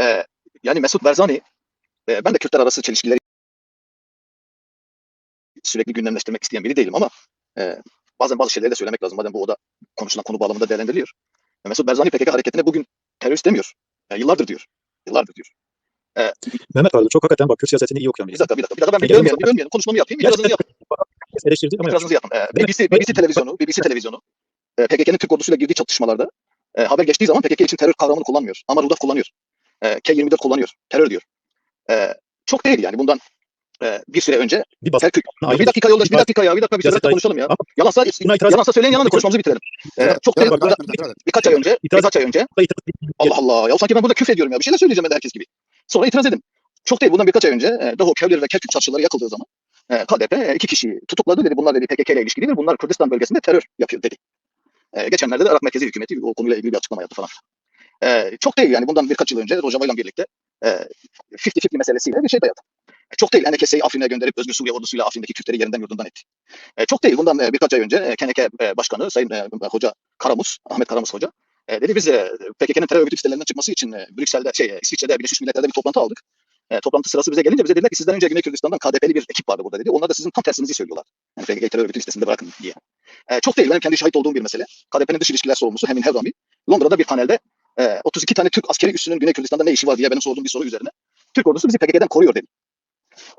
e, yani Mesut Barzani e, ben de Kürtler arası çelişkileri sürekli gündemleştirmek isteyen biri değilim ama e, bazen bazı şeyleri de söylemek lazım. Madem bu oda konuşulan konu bağlamında değerlendiriliyor. E, Mesut Barzani PKK hareketine bugün terörist demiyor. E, yıllardır diyor. Yıllardır diyor. Mehmet Varlı çok hakikaten bak Kürt siyasetini iyi okuyan Bir birisi. dakika bir dakika. Bir dakika ben bir bölmeyelim. Bir bölmeyelim. Konuşmamı yapayım. İtirazınızı yapın. Eleştirdi ama İtirazınızı yapın. E? BBC, BBC televizyonu, BBC televizyonu e, PKK'nın Türk ordusuyla girdiği çatışmalarda e, haber geçtiği zaman PKK için terör kavramını kullanmıyor. Ama Rudaf kullanıyor. E, K-24 kullanıyor. Terör diyor. E, çok değil yani bundan e, bir süre önce bir. Terkük. Ayrı. Bir dakika yoldaş, bir Bir dakika ya, bir dakika bir süre konuşalım ya. Ama- Yalansa, itiraz- yalansa söyleyin yalan da konuşmamızı bitirelim. Ee, çok değil, burada birkaç ay önce, İtiraz- birkaç ay önce, Allah Allah, ya sanki ben burada küfür ediyorum ya, bir şeyler söyleyeceğim ben de herkes gibi. Sonra itiraz edin. Çok değil, bundan birkaç ay önce, e, Doğu Kevleri ve Kerkük çarşıları yakıldığı zaman, e, KDP e, iki kişiyi tutukladı dedi, bunlar dedi PKK ile ilişkilidir, bunlar Kürdistan bölgesinde terör yapıyor dedi. E, geçenlerde de Irak Merkezi Hükümeti o konuyla ilgili bir açıklama yaptı falan. E, çok değil yani bundan birkaç yıl önce Rojava ile birlikte e, 50-50 meselesiyle bir şey dayadı. E, çok değil NKS'yi Afrin'e gönderip Özgür Suriye ordusuyla Afrin'deki Kürtleri yerinden yurdundan etti. E, çok değil bundan e, birkaç ay önce e, KNK e, Başkanı Sayın e, Hoca Karamus, Ahmet Karamus Hoca e, dedi biz e, PKK'nın terör örgütü listelerinden çıkması için e, Brüksel'de, şey, e, İsviçre'de, Birleşmiş Milletler'de bir toplantı aldık. E, toplantı sırası bize gelince bize dediler ki sizden önce Güney Kürdistan'dan KDP'li bir ekip vardı burada dedi. Onlar da sizin tam tersinizi söylüyorlar. Yani PKK terör örgütü listesinde bırakın diye. E, çok değil benim kendi şahit olduğum bir mesele. KDP'nin dış ilişkiler sorumlusu Hemin Hevrami Londra'da bir panelde e, 32 tane Türk askeri üssünün Güney Kürdistan'da ne işi var diye benim sorduğum bir soru üzerine Türk ordusu bizi PKK'den koruyor dedi.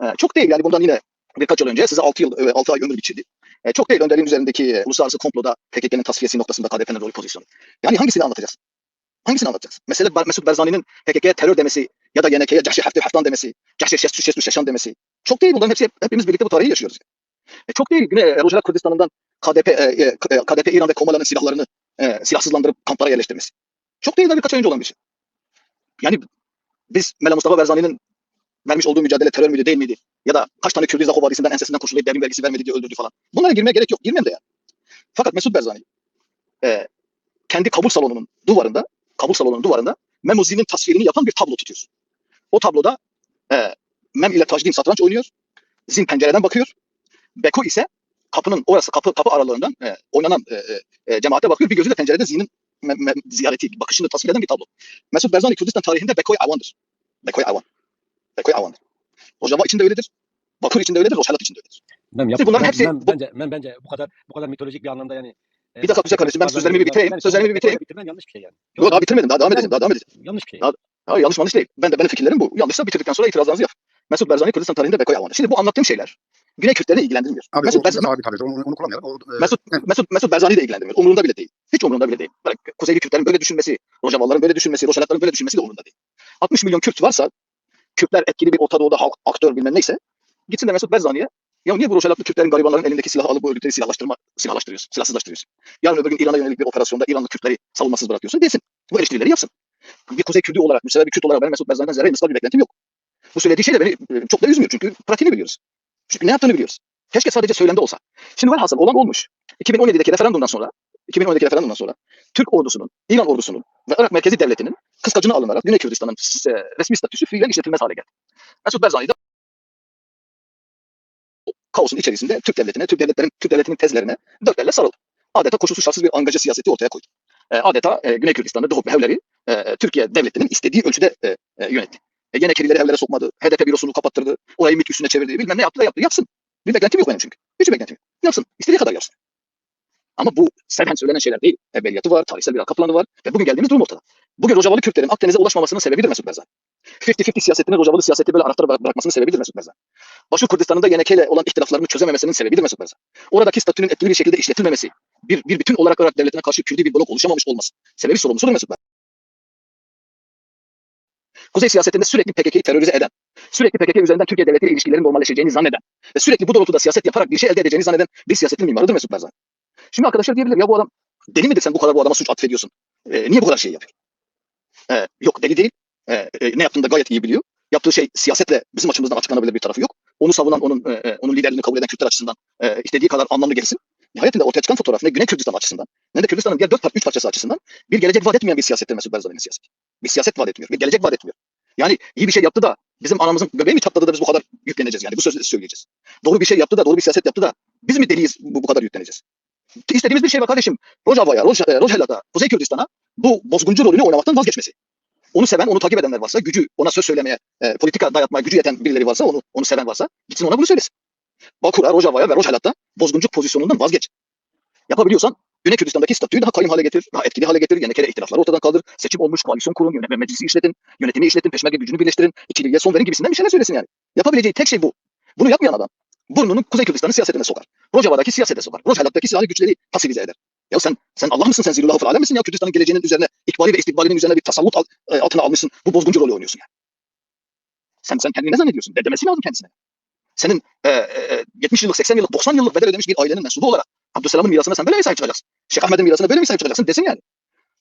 E, çok değil yani bundan yine birkaç yıl önce size 6 yıl, 6 ay ömür biçildi. E, çok değil önderliğin üzerindeki e, uluslararası komploda PKK'nın tasfiyesi noktasında KDP'nin rolü pozisyonu. Yani hangisini anlatacağız? Hangisini anlatacağız? Mesele Mesut Barzani'nin PKK'ya terör demesi ya da YNK'ye Cahşi Hefti Heftan demesi, Cahşi Şestu Şestu Şeşan demesi. Çok değil bunların hepsi hep- hepimiz birlikte bu tarihi yaşıyoruz. E, çok değil Güney e, Rojava Kürdistan'ından KDP, e, e, KDP İran ve Komaların silahlarını e, silahsızlandırıp kamplara yerleştirmesi. Çok değil de birkaç ay önce olan bir şey. Yani biz Mela Mustafa Barzani'nin vermiş olduğu mücadele terör müydü değil miydi? Ya da kaç tane Kürdü Zako Vadisi'nden ensesinden kurşunlayıp devrim vergisi vermedi diye öldürdü falan. Bunlara girmeye gerek yok. Girmem de yani. Fakat Mesut Barzani e, kendi kabul salonunun duvarında, kabul salonunun duvarında Memozi'nin tasvirini yapan bir tablo tutuyor. O tabloda e, Mem ile Tajdin satranç oynuyor. Zin pencereden bakıyor. Beko ise kapının orası kapı kapı aralarından e, oynanan e, e, e, cemaate bakıyor. Bir gözü de pencerede Zin'in ziyareti, bakışını tasvir eden bir tablo. Mesut Barzani Kürdistan tarihinde Bekoy Avan'dır. Bekoy Avan. Bekoy Avan'dır. Rojava içinde öyledir. Bakır içinde öyledir. Rojhelat içinde öyledir. Ben, yap, bunların ben, hepsi- ben, bence, ben bence bu kadar bu kadar mitolojik bir anlamda yani. e, Bir dakika güzel kardeşim ben sözlerimi bir bitireyim. Ben- Sözlerimi bir bitireyim. Bitirmen yanlış bir şey yani. Yok daha bitirmedim. Daha devam edeceğim. Daha devam edeceğim. Yanlış bir şey. Daha- Hayır yanlış yanlış değil. Ben de benim fikirlerim bu. Yanlışsa bitirdikten sonra itirazlarınızı yap. Mesut Barzani Kürdistan tarihinde Bekoy Avan'dır. Şimdi bu anlattığım şeyler Güney Kürtleri ilgilendirmiyor. Abi Mesut, o Barzani, sabit tabir. Onu, onu kullanmayalım. O, e, Mesut, Mesut, Mesut Barzani de ilgilendirmiyor. Umurunda bile değil. Hiç umurunda bile değil. Bırak, Kuzeyli Kürtlerin böyle düşünmesi, Rojavalıların böyle düşünmesi, Roşalatların böyle düşünmesi de umurunda değil. 60 milyon Kürt varsa, Kürtler etkili bir Orta Doğu'da halk, aktör bilmem neyse, gitsin de Mesut Barzani'ye ya niye bu Roşalatlı Kürtlerin garibanların elindeki silahı alıp bu örgütleri silahlaştırma, silahlaştırıyorsun, silahsızlaştırıyorsun? Yarın öbür gün İran'a yönelik bir operasyonda İranlı Kürtleri savunmasız bırakıyorsun desin. Bu eleştirileri yapsın. Bir Kuzey Kürtü olarak, müsebbe bir Kürt olarak benim Mesut Barzani'den zerre misal bir beklentim yok. Bu söylediği şey de beni e, çok da üzmüyor çünkü pratiğini biliyoruz. Çünkü ne yaptığını biliyoruz. Keşke sadece söylemde olsa. Şimdi velhasıl olan olmuş. 2017'deki referandumdan sonra 2017'deki referandumdan sonra Türk ordusunun, İran ordusunun ve Irak Merkezi Devleti'nin kıskacına alınarak Güney Kürdistan'ın resmi statüsü fiilen işletilmez hale geldi. Mesut Barzani de kaosun içerisinde Türk devletine, Türk devletlerin, Türk devletinin tezlerine dört elle sarıldı. Adeta koşulsuz şartsız bir angajı siyaseti ortaya koydu. E, adeta e, Güney Kürdistan'da Doğu Hevleri e, Türkiye devletinin istediği ölçüde yönetti. E, yine Kerileri evlere sokmadı. HDP bürosunu kapattırdı. Orayı MİT üstüne çevirdi. Bilmem ne yaptı da yaptı. Yapsın. Bir beklentim yok benim çünkü. Hiç beklentim yok. Yapsın. İstediği kadar yapsın. Ama bu senden söylenen şeyler değil. Evveliyatı var, tarihsel bir arka planı var ve bugün geldiğimiz durum ortada. Bugün Rojavalı Kürtlerin Akdeniz'e ulaşmamasının sebebidir Mesut Barzani. 50-50 siyasetini Rojavalı siyaseti böyle anahtar bırak- bırakmasının sebebidir Mesut Barzani. Başur Kürdistan'ın da YNK ile olan ihtilaflarını çözememesinin sebebidir Mesut Barzani. Oradaki statünün etkili bir şekilde işletilmemesi, bir, bir bütün olarak Irak devletine karşı Kürdi bir blok oluşamamış olması sebebi sorumlusudur Mesut Barzani. Kuzey siyasetinde sürekli PKK'yı terörize eden, sürekli PKK üzerinden Türkiye devletiyle ilişkilerin normalleşeceğini zanneden ve sürekli bu doğrultuda siyaset yaparak bir şey elde edeceğini zanneden bir siyasetin mimarıdır Mesut Barzani. Şimdi arkadaşlar diyebilir ya bu adam deli midir sen bu kadar bu adama suç atfediyorsun? Ee, niye bu kadar şey yapıyor? Ee, yok deli değil. Ee, e, ne yaptığını da gayet iyi biliyor. Yaptığı şey siyasetle bizim açımızdan açıklanabilir bir tarafı yok. Onu savunan, onun e, e, onun liderliğini kabul eden Kürtler açısından e, istediği kadar anlamlı gelsin. Nihayetinde ortaya çıkan fotoğraf ne Güney Kürdistan açısından ne de Kürdistan'ın diğer dört par üç parçası açısından bir gelecek vaat etmeyen bir siyasettir Mesut Barzani'nin siyaseti. Bir siyaset vaat etmiyor. Bir gelecek vaat etmiyor. Yani iyi bir şey yaptı da bizim anamızın göbeği mi çatladı da biz bu kadar yükleneceğiz yani bu sözü söyleyeceğiz. Doğru bir şey yaptı da doğru bir siyaset yaptı da biz mi deliyiz bu, bu kadar yükleneceğiz? İstediğimiz bir şey var kardeşim. Rojava'ya, Roj, e, Rojhela'da, Kuzey Kürdistan'a bu bozguncu rolünü oynamaktan vazgeçmesi. Onu seven, onu takip edenler varsa, gücü ona söz söylemeye, e, politika dayatmaya gücü yeten birileri varsa, onu onu seven varsa gitsin ona bunu söylesin. Bakur'a, Rojava'ya ve Rojhelat'ta bozguncu pozisyonundan vazgeç. Yapabiliyorsan Güney Kürdistan'daki statüyü daha kayyum hale getir, daha etkili hale getir, Yenekere ihtilafları ortadan kaldır, seçim olmuş, koalisyon kurun, yönetim meclisi işletin, yönetimi işletin, peşmerge gücünü birleştirin, ikiliye son verin gibisinden bir şeyler söylesin yani. Yapabileceği tek şey bu. Bunu yapmayan adam burnunu Kuzey Kürdistan'ın siyasetine sokar. Rojava'daki siyasete sokar. Rojhelat'taki silahlı güçleri pasifize eder. Ya sen sen Allah mısın sen zirullah alem misin ya Kürdistan'ın geleceğinin üzerine ikbali ve istikbalinin üzerine bir tasallut al- e, altına almışsın. Bu bozguncu rolü oynuyorsun yani. Sen sen kendini ne zannediyorsun? De demesi lazım kendisine. Senin e, e, 70 yıllık, 80 yıllık, 90 yıllık bedel ödemiş bir ailenin mensubu olarak Abdüsselam'ın mirasına sen böyle mi sahip çıkacaksın? Şeyh Ahmet'in mirasına böyle mi sahip çıkacaksın desin yani.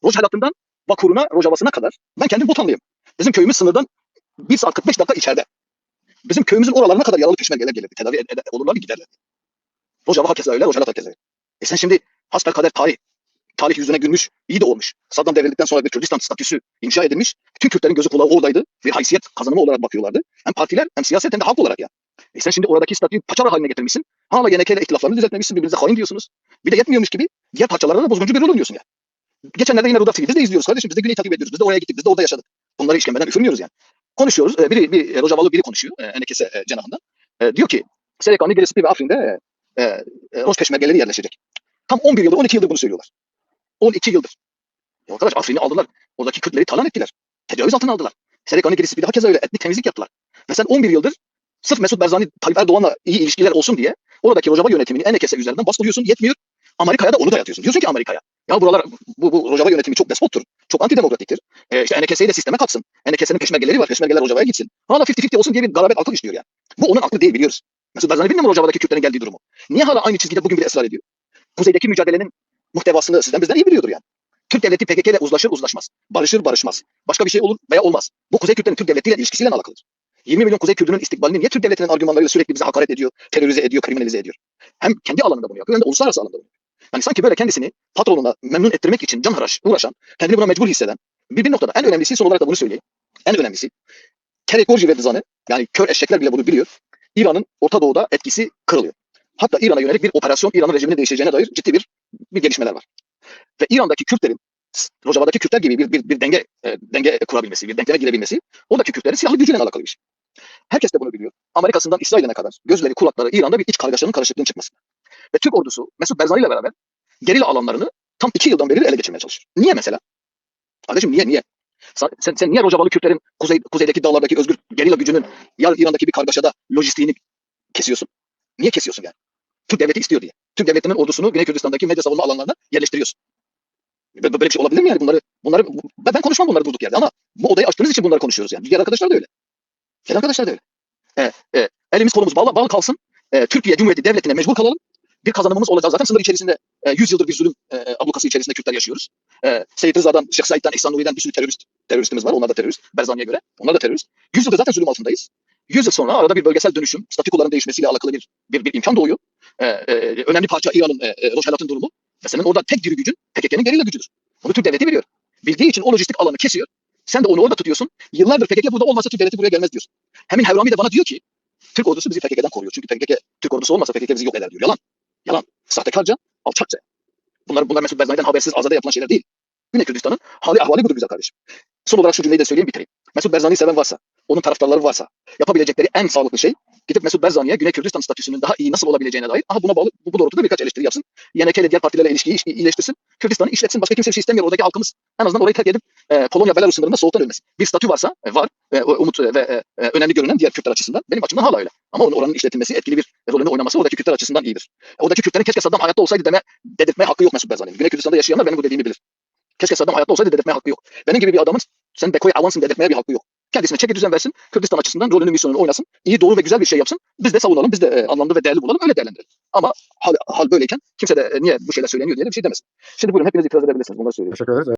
Rojhelat'ından Bakur'una, Rojava'sına kadar ben kendim Botanlıyım. Bizim köyümüz sınırdan 1 saat 45 dakika içeride. Bizim köyümüzün oralarına kadar yaralı peşmergeler gelirdi. Tedavi ed- ed- olurlar giderler. Rojava hakeza öyle, hakeza öyle. E sen şimdi hasbelkader tarih, tarih yüzüne gülmüş, iyi de olmuş. Saddam devrildikten sonra bir Kürdistan statüsü inşa edilmiş. Bütün Kürtlerin gözü kulağı oradaydı. Bir haysiyet kazanımı olarak bakıyorlardı. Hem partiler hem siyaset hem de halk olarak ya. E sen şimdi oradaki statüyü paçavra haline getirmişsin. Hala YNK ile ihtilaflarını düzeltmemişsin. Birbirinize hain diyorsunuz. Bir de yetmiyormuş gibi diğer parçalarda da bozguncu bir rol oynuyorsun ya. Geçenlerde yine Rudaf TV biz de izliyoruz kardeşim. Biz de Güney'i takip ediyoruz. Biz de oraya gittik. Biz de orada yaşadık. Bunları işkembeden üfürmüyoruz yani. Konuşuyoruz. E, biri, bir e, Rojavalı biri konuşuyor. E, Enekese e, cenahından. E, diyor ki Selekan, Nigerispi ve Afrin'de e, e, Roj peşmergeleri yerleşecek. Tam 11 yıldır, 12 yıldır bunu söylüyorlar. 12 yıldır. Ya arkadaş Afrin'i aldılar. Oradaki Kürtleri talan ettiler. Tecavüz altına aldılar. Selekan, Nigerispi de hakeza öyle etnik temizlik yaptılar. Ve sen 11 yıldır sırf Mesut Barzani, Tayyip Erdoğan'la iyi ilişkiler olsun diye oradaki Rojava yönetimini Enekese üzerinden baskılıyorsun. Yetmiyor. Amerika'ya da onu dayatıyorsun. Diyorsun ki Amerika'ya. Ya buralar bu, bu Rojava yönetimi çok despottur. Çok antidemokratiktir. E, işte NKS'yi de sisteme katsın. NKS'nin peşmergeleri var. Peşmergeler Rojava'ya gitsin. Hala 50-50 olsun diye bir garabet akıl işliyor yani. Bu onun aklı değil biliyoruz. Mesut Barzani bilmiyor mu Rojava'daki Kürtlerin geldiği durumu? Niye hala aynı çizgide bugün bile ısrar ediyor? Kuzeydeki mücadelenin muhtevasını sizden bizden iyi biliyordur yani. Türk devleti PKK ile uzlaşır uzlaşmaz. Barışır barışmaz. Başka bir şey olur veya olmaz. Bu Kuzey Kürtlerin Türk devletiyle ilişkisiyle alakalıdır. 20 milyon Kuzey Kürdünün istikbalini niye Türk devletinin argümanlarıyla sürekli bize hakaret ediyor, terörize ediyor, kriminalize ediyor? Hem kendi alanında bunu yapıyor hem de uluslararası alanda bunu yapıyor. Yani sanki böyle kendisini patronuna memnun ettirmek için can haraş uğraşan, kendini buna mecbur hisseden bir, bir noktada en önemlisi son olarak da bunu söyleyeyim. En önemlisi Kerek Orji ve Dızan'ı yani kör eşekler bile bunu biliyor. İran'ın Orta Doğu'da etkisi kırılıyor. Hatta İran'a yönelik bir operasyon İran'ın rejimini değiştireceğine dair ciddi bir, bir gelişmeler var. Ve İran'daki Kürtlerin Rojava'daki Kürtler gibi bir, bir, bir denge e, denge kurabilmesi, bir denkleme girebilmesi oradaki Kürtlerin silahlı gücüyle alakalı bir şey. Herkes de bunu biliyor. Amerika'sından İsrail'e kadar gözleri kulakları İran'da bir iç kargaşanın karışıklığın çıkmasında. Ve Türk ordusu Mesut Barzani ile beraber gerilla alanlarını tam iki yıldan beri ele geçirmeye çalışıyor. Niye mesela? Kardeşim niye niye? Sen, sen, niye Rojavalı Kürtlerin kuzey, kuzeydeki dağlardaki özgür gerilla gücünün yarın İran'daki bir kargaşada lojistiğini kesiyorsun? Niye kesiyorsun yani? Türk devleti istiyor diye. Türk devletinin ordusunu Güney Kürdistan'daki medya savunma alanlarına yerleştiriyorsun. Böyle bir şey olabilir mi yani? Bunları bunları ben konuşmam bunları durduk yerde ama bu odayı açtığınız için bunları konuşuyoruz yani. Diğer arkadaşlar da öyle. Diğer arkadaşlar da öyle. E, e, elimiz kolumuz bağlı, bağlı kalsın. E, Türkiye Cumhuriyeti Devleti'ne mecbur kalalım. Bir kazanımımız olacak. Zaten sınır içerisinde e, 100 yıldır bir zulüm e, ablukası içerisinde Kürtler yaşıyoruz. E, Seyit Rıza'dan, Şeyh Said'den, İhsan Nuri'den bir sürü terörist, teröristimiz var. Onlar da terörist. Berzani'ye göre. Onlar da terörist. 100 yıldır zaten zulüm altındayız. 100 yıl sonra arada bir bölgesel dönüşüm, statükoların değişmesiyle alakalı bir, bir, bir imkan doğuyor. E, e, önemli parça İran'ın, e, e, Rojhelat'ın durumu. Ve senin orada tek diri gücün PKK'nın gerilla gücüdür. Bunu Türk devleti biliyor. Bildiği için o lojistik alanı kesiyor. Sen de onu orada tutuyorsun. Yıllardır PKK burada olmasa Türk devleti buraya gelmez diyorsun. Hemin Hevrami de bana diyor ki Türk ordusu bizi PKK'den koruyor. Çünkü PKK, Türk ordusu olmasa PKK bizi yok eder diyor. Yalan. Yalan. Sahtekarca, alçakça. Bunlar, bunlar Mesut Barzani'den habersiz azada yapılan şeyler değil. Güney Kürdistan'ın hali ahvali budur güzel kardeşim. Son olarak şu cümleyi de söyleyeyim bitireyim. Mesut Barzani'yi seven varsa, onun taraftarları varsa yapabilecekleri en sağlıklı şey gidip Mesut Barzani'ye Güney Kürdistan statüsünün daha iyi nasıl olabileceğine dair aha buna bağlı bu, bu doğrultuda birkaç eleştiri yapsın. YNK ile diğer partilerle ilişkiyi ilişki- iyileştirsin. Kürdistan'ı işletsin. Başka kimse bir şey istemiyor. Oradaki halkımız en azından orayı terk edip e, Polonya Belarus sınırında soğuktan ölmesin. Bir statü varsa e, var. E, umut e, ve e, e, önemli görünen diğer Kürtler açısından. Benim açımdan hala öyle. Ama onun oranın işletilmesi, etkili bir rolünü oynaması oradaki Kürtler açısından iyidir. Oradaki Kürtlerin keşke Saddam hayatta olsaydı deme, dedirtmeye hakkı yok Mesut Barzani'nin. Güney Kürdistan'da yaşayanlar benim bu dediğimi bilir. Keşke Saddam hayatta olsaydı dedirtmeye hakkı yok. Benim gibi bir adamın sen Beko'ya avansın dedirtmeye bir hakkı yok. Kendisine çeki düzen versin. Kürdistan açısından rolünü misyonunu oynasın. iyi doğru ve güzel bir şey yapsın. Biz de savunalım. Biz de e, anlamlı ve değerli bulalım. Öyle değerlendirelim. Ama hal, hal böyleyken kimse de e, niye bu şeyler söyleniyor diye de bir şey demesin. Şimdi buyurun hepiniz itiraz edebilirsiniz. Bunları söylüyorum. Teşekkür ederiz.